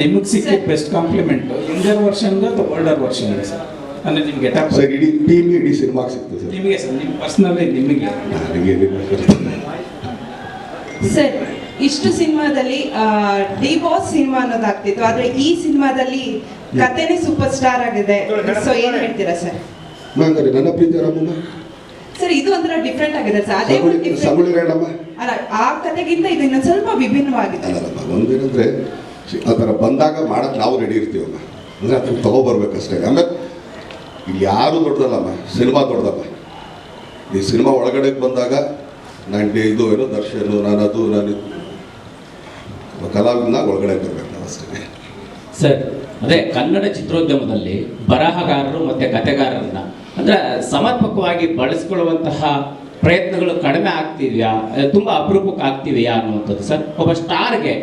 ನಿಮಗೆ ಸಿಕ್ಕಿದ best compliment younger ವರ್ಷನ್ಗೆ ಅಥವಾ ಓಲ್ಡರ್ ವರ್ಷನ್ ಸರ್? ಅಂದ್ರೆ ನಿಮಗೆ ಗೆಟಪ್ ಸರ್ ಇಡೀ ಟೀಮ್ ಇಡೀ ಸಿನಿಮಾಗೆ ಸಿಗ್ತದೆ ಸರ್. ನಿಮಗೆ ಸರ್ ನಿಮ್ಮ ಪರ್ಸ್ನಲಿ ನಿಮಗೆ? ಸರ್ ಇಷ್ಟು ಸಿನಿಮಾದಲ್ಲಿ ಡಿ ಬಾಸ್ ಸಿನಿಮಾ ಅನ್ನೋದಾಗ್ತಿತ್ತು. ಆದ್ರೆ ಈ ಸಿನಿಮಾದಲ್ಲಿ ಕಥೆನೇ ಸೂಪರ್ ಸ್ಟಾರ್ ಆಗಿದೆ. ಸೊ ಏನ್ ಹೇಳ್ತೀರಾ ಸರ್? ಹಂಗಾರೆ ನನ್ನ ಪ್ರೀತಿ ರಾಮಮ್ಮ ಸರ್ ಇದು ಒಂಥರ ಡಿಫ್ರೆಂಟ್ ಆಗಿದೆ ಸರ್. ಅದೇ ಒಂದು ಸಗುಳಿ different- ಸಗುಳಿ ರೇಣಮ್ಮ. ಅಲ್ಲ ಆ ಕಥೆಗಿಂತ ಇದು ಇನ್ನೊಂದು ಸ್ವಲ್ಪ ವಿಭಿನ್ನವಾಗಿದೆ ಒಂದೇನಂದ್ರೆ ಆ ಥರ ಬಂದಾಗ ಮಾಡಕ್ಕೆ ನಾವು ರೆಡಿ ಇರ್ತೀವಮ್ಮ ಅಂದರೆ ಅದನ್ನು ತೊಗೊಬರ್ಬೇಕಷ್ಟೇ ಆಮೇಲೆ ಇಲ್ಲಿ ಯಾರು ದೊಡ್ಡದಲ್ಲಮ್ಮ ಸಿನಿಮಾ ದೊಡ್ಡದಮ್ಮ. ಈ ಸಿನಿಮಾ ಒಳಗಡೆ ಬಂದಾಗ ನಾನು ಇದು ಏನು, ದರ್ಶನು ನಾನು ಅದು ನಾನು ಕಲಾವಿದನಾಗ ಒಳಗಡೆ ಬರಬೇಕು ಅಷ್ಟೇ. ಸರ್, ಅದೇ ಕನ್ನಡ ಚಿತ್ರೋದ್ಯಮದಲ್ಲಿ ಬರಹಗಾರರು ಮತ್ತು ಕಥೆಗಾರರನ್ನ ಅಂದರೆ ಸಮರ್ಪಕವಾಗಿ ಬಳಸ್ಕೊಳ್ಳುವಂತಹ ಪ್ರಯತ್ನಗಳು ಕಡಿಮೆ ಆಗ್ತಿದೆಯಾ? ತುಂಬ ಅಪರೂಪಕ್ಕೆ ಆಗ್ತಿದೆಯಾ ಅನ್ನುವಂಥದ್ದು. ಸರ್, ಒಬ್ಬ ಸ್ಟಾರ್ಗೆ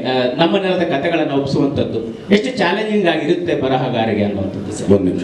ನಮ್ಮ ನೆಲದ ಕಥೆಗಳನ್ನು ಒಪ್ಪಿಸುವಂಥದ್ದು, ಎಷ್ಟು ಚಾಲೆಂಜಿಂಗ್ ಆಗಿರುತ್ತೆ ಬರಹಗಾರಿಗೆ ಅನ್ನುವಂಥದ್ದು, ಸರ್? ಒಂದು ನಿಮಿಷ.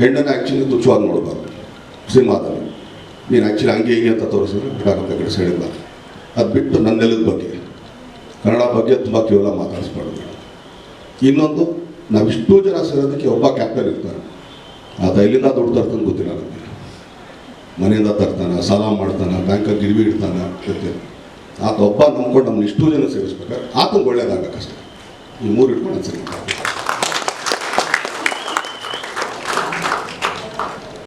ಹೆಣ್ಣನ್ನು ಆ್ಯಕ್ಚುಲಿ ತುಚ್ಛವಾಗಿ ನೋಡಬಾರ್ದು ಸಿನಿಮಾದಲ್ಲಿ ನೀನು ಆ್ಯಕ್ಚುಲಿ ಹಂಗೆ ಹೀಗೆ ಅಂತ ತೋರಿಸಿದ್ರೆ ಬಿಡಾಗುತ್ತೆ ಕಡೆ ಸೈಡಿಲ್ಲ ಅದು ಬಿಟ್ಟು ನನ್ನ ನೆಲದ ಬಗ್ಗೆ? ಕನ್ನಡ ಬಗ್ಗೆ ತುಂಬ ಕೇವಲ ಮಾತಾಡಿಸ್ಬಾರ್ದು. ಇನ್ನೊಂದು, ನಾವಿಷ್ಟು ಜನ ಸೇರೋದಕ್ಕೆ ಒಬ್ಬ ಕ್ಯಾಪ್ಟನ್ ಇರ್ತಾರೆ ಆತ ಎಲ್ಲಿಂದ ದುಡ್ಡು ತರ್ತಾನೆ ಗೊತ್ತಿಲ್ಲ ನನಗೆ. ಮನೆಯಿಂದ ತರ್ತಾನೆ, ಸಾಲ ಮಾಡ್ತಾನೆ, ಬ್ಯಾಂಕಲ್ಲಿ ಗಿರಿವಿ ಇಡ್ತಾನೆ ಗೊತ್ತಿಲ್ಲ ಆತ ಒಬ್ಬ ನಂಬ್ಕೊಂಡು ನಮ್ಮನ್ನ ಇಷ್ಟು ಜನ ಸೇರಿಸ್ಬೇಕಾದ್ರೆ ಆತಂಗೆ ಒಳ್ಳೇದಾಗಬೇಕಷ್ಟೆ. ಈ ಮೂರು ಇಟ್ಕೊಂಡು ಸರಿ